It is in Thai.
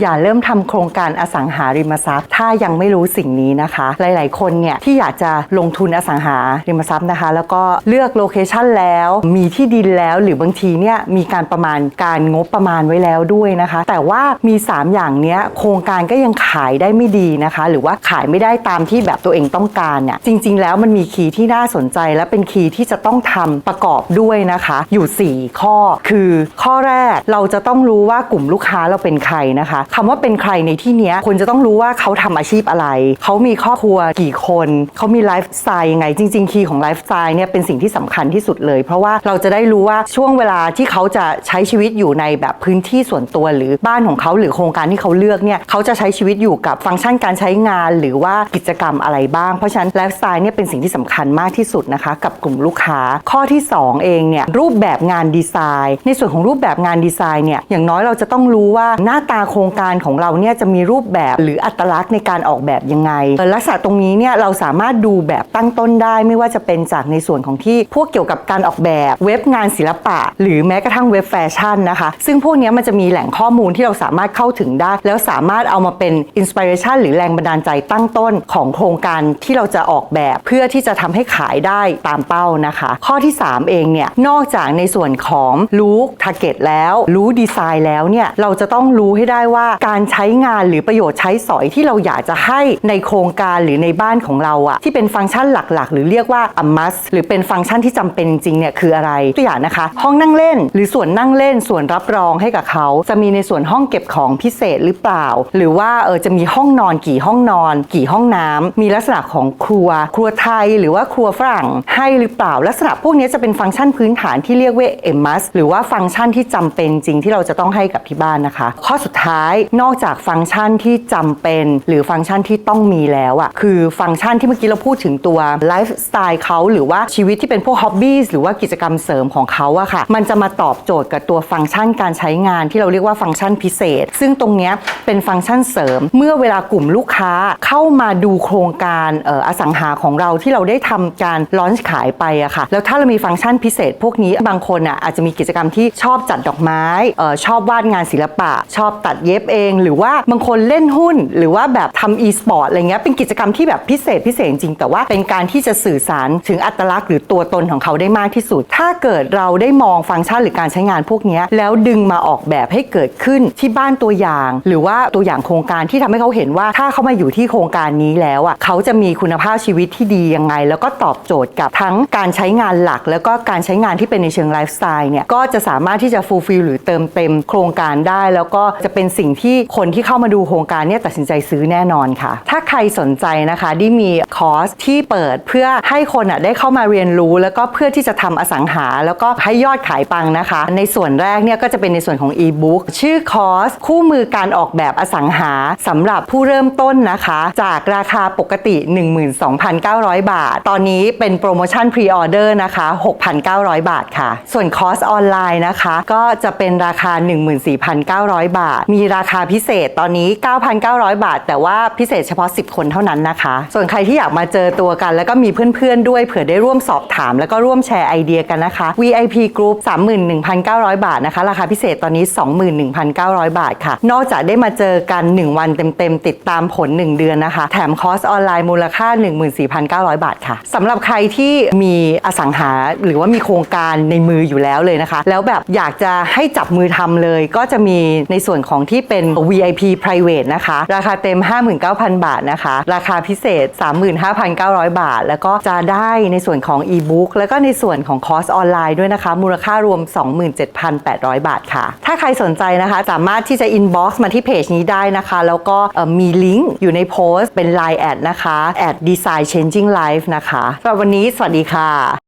อย่าเริ่มทำโครงการอสังหาริมทรัพย์ ถ้ายังไม่รู้สิ่งนี้นะคะ หลาย ๆ คนเนี่ยที่อยากจะลงทุนอสังหาริมทรัพย์นะคะ แล้วก็เลือกโลเคชันแล้วมีที่ดินแล้วหรือบางทีเนี่ยมีการประมาณการงบประมาณไว้แล้วด้วยนะคะ แต่ว่ามี 3 อย่างเนี้ยโครงการก็ยังขายได้ไม่ดีนะคะ หรือว่าขายไม่ได้ตามที่แบบตัวเองต้องการเนี่ยจริง ๆ แล้วมันมีคีย์ที่น่าสนใจ และเป็นคีย์ที่จะต้องทำประกอบด้วยนะคะ อยู่ 4 ข้อคือข้อแรกเราจะต้องรู้ว่ากลุ่มลูกค้าเราเป็นใครนะคะคำว่าเป็นใครในที่เนี้ยคนจะต้องรู้ว่าเขาทำอาชีพอะไร เขามีครอบครัวกี่คน เขามีไลฟ์สไตล์ยังไง จริง ๆ คีย์ของไลฟ์สไตล์เนี่ยเป็นสิ่งที่สำคัญที่สุดเลย เพราะว่าเราจะได้รู้ว่าช่วงเวลาที่เขาจะใช้ชีวิตอยู่ในแบบพื้นที่ส่วนตัวหรือบ้านของเขาหรือโครงการที่เขาเลือกเนี่ยเขาจะใช้ชีวิตอยู่กับฟังก์ชันการใช้งาน หรือว่ากิจกรรมอะไรบ้าง เพราะฉะนั้นไลฟ์สไตล์เนี่ยเป็นสิ่งที่สำคัญมากที่สุดนะคะกับกลุ่มลูกค้า ข้อที่ 2 เองเนี่ยรูปแบบงานดีไซน์ ในส่วนของรูปแบบงานดีไซน์เนี่ยอย่างน้อยเราจะต้องรู้ว่าหน้าตาโครงการของเราเนี่ยจะมีรูปแบบหรืออัตลักษณ์ในการออกแบบยังไงลักษณะตรงนี้เนี่ยเราสามารถดูแบบตั้งต้นได้ ไม่ว่าจะเป็นจากในส่วนของที่พวกเกี่ยวกับการออกแบบเว็บงานศิลปะ หรือแม้กระทั่งเว็บแฟชั่นนะคะ ซึ่งพวกนี้มันจะมีแหล่งข้อมูลที่เราสามารถเข้าถึงได้ แล้วสามารถเอามาเป็นอินสปิเรชันหรือแรงบันดาลใจตั้งต้นของโครงการที่เราจะออกแบบ เพื่อที่จะทำให้ขายได้ตามเป้านะคะ ข้อที่ 3 เองเนี่ยนอกจากในส่วนของรู้ทาร์เก็ตแล้ว รู้ดีไซน์แล้วเนี่ยเราจะต้องรู้ให้ได้ว่าการใช้งานหรือประโยชน์ใช้สอยที่เราอยากจะให้ในโครงการหรือในบ้านของเราอะที่เป็นฟังก์ชันหลักๆ หรือเรียกว่า a must หรือเป็นฟังก์ชันที่จำเป็นจริงเนี่ยคืออะไรตัวอย่างนะคะ ห้องนั่งเล่น หรือส่วนนั่งเล่นส่วนรับรองให้กับเขา จะมีในส่วนห้องเก็บของพิเศษหรือเปล่า หรือว่าเออจะมีห้องนอนกี่ห้องนอน กี่ห้องน้ำมีลักษณะของครัว ครัวไทยหรือว่าครัวฝรั่งให้หรือเปล่า ลักษณะพวกนี้จะเป็นฟังก์ชันพื้นฐานที่เรียกว่า a must หรือว่าฟังก์ชันที่จำเป็นจริงที่เราจะต้องให้กับที่บ้านนะคะ ข้อสุดท้ายายนอกจากฟังก์ชันที่จำเป็น หรือฟังก์ชันที่ต้องมีแล้วอะคือฟังก์ชันที่เมื่อกี้เราพูดถึงตัวไลฟ์สไตล์เขาหรือว่าชีวิตที่เป็นพวกฮ็อบบี้หรือว่ากิจกรรมเสริมของเขาอะค่ะ มันจะมาตอบโจทย์กับตัวฟังก์ชันการใช้งานที่เราเรียกว่าฟังก์ชันพิเศษ ซึ่งตรงเนี้ยเป็นฟังก์ชันเสริม เมื่อเวลากลุ่มลูกค้าเข้ามาดูโครงการเอออสังหาของเราที่เราได้ทำการลอนช์ขายไปอะค่ะ แล้วถ้าเรามีฟังก์ชันพิเศษ พวกนี้บางคนอะอาจจะมีกิจกรรมที่ชอบจัดดอกไม้ออชอบวาดงานศิลปะ ชอบตัดเย็บเอง หรือว่าบางคนเล่นหุ้น หรือว่าแบบทำ e-sport อะไรเงี้ยเป็นกิจกรรมที่แบบพิเศษพิเศษจริงแต่ว่าเป็นการที่จะสื่อสารถึงอัตลักษณ์หรือตัวตนของเขาได้มากที่สุด ถ้าเกิดเราได้มองฟังก์ชันหรือการใช้งานพวกนี้แล้วดึงมาออกแบบให้เกิดขึ้นที่บ้านตัวอย่าง หรือว่าตัวอย่างโครงการที่ทำให้เขาเห็นว่าถ้าเขามาอยู่ที่โครงการนี้แล้วอะเขาจะมีคุณภาพชีวิตที่ดียังไง แล้วก็ตอบโจทย์กับทั้งการใช้งานหลัก แล้วก็การใช้งานที่เป็นในเชิงไลฟ์สไตล์เนี่ยก็จะสามารถที่จะฟูลฟิลหรือเติมเต็มโครงการได้ แล้วก็จะเป็นสิ่งที่คนที่เข้ามาดูโครงการเนี่ยตัดสินใจซื้อแน่นอนค่ะ ถ้าใครสนใจนะคะที่มีคอร์สที่เปิดเพื่อให้คนอะได้เข้ามาเรียนรู้ แล้วก็เพื่อที่จะทำอสังหา แล้วก็ให้ยอดขายปังนะคะ ในส่วนแรกเนี่ยก็จะเป็นในส่วนของ e-book ชื่อคอร์สคู่มือการออกแบบอสังหาสำหรับผู้เริ่มต้นนะคะ จากราคาปกติ 12,900 บาท ตอนนี้เป็นโปรโมชั่นพรีออเดอร์นะคะ 6,900 บาทค่ะ ส่วนคอร์สออนไลน์นะคะ ก็จะเป็นราคา 14,900 บาท มีราราคาพิเศษตอนนี้ 9,900 บาท แต่ว่าพิเศษเฉพาะ 10 คนเท่านั้นนะคะ ส่วนใครที่อยากมาเจอตัวกัน แล้วก็มีเพื่อนๆด้วยเผื่อได้ร่วมสอบถาม แล้วก็ร่วมแชร์ไอเดียกันนะคะ VIP Group 31,900 บาทนะคะ ราคาพิเศษตอนนี้ 21,900 บาทค่ะ นอกจากได้มาเจอกัน 1 วันเต็มๆ ติดตามผล 1 เดือนนะคะ แถมคอร์สออนไลน์มูลค่า 14,900 บาทค่ะสำหรับใครที่มีอสังหาหรือว่ามีโครงการในมืออยู่แล้วเลยนะคะ แล้วแบบอยากจะให้จับมือทำเลยก็จะมีในส่วนของที่เป็น VIP Private นะคะ ราคาเต็ม 59,000 บาทนะคะ ราคาพิเศษ 35,900 บาท แล้วก็จะได้ในส่วนของ e-book แล้วก็ในส่วนของคอร์สออนไลน์ด้วยนะคะ มูลค่ารวม 27,800 บาทค่ะ ถ้าใครสนใจนะคะ สามารถที่จะ inbox มาที่เพจนี้ได้นะคะ แล้วก็มีลิงก์อยู่ในโพสต์เป็น Line แอดนะคะแอด Design Changing Life นะคะสำหรับวันนี้สวัสดีค่ะ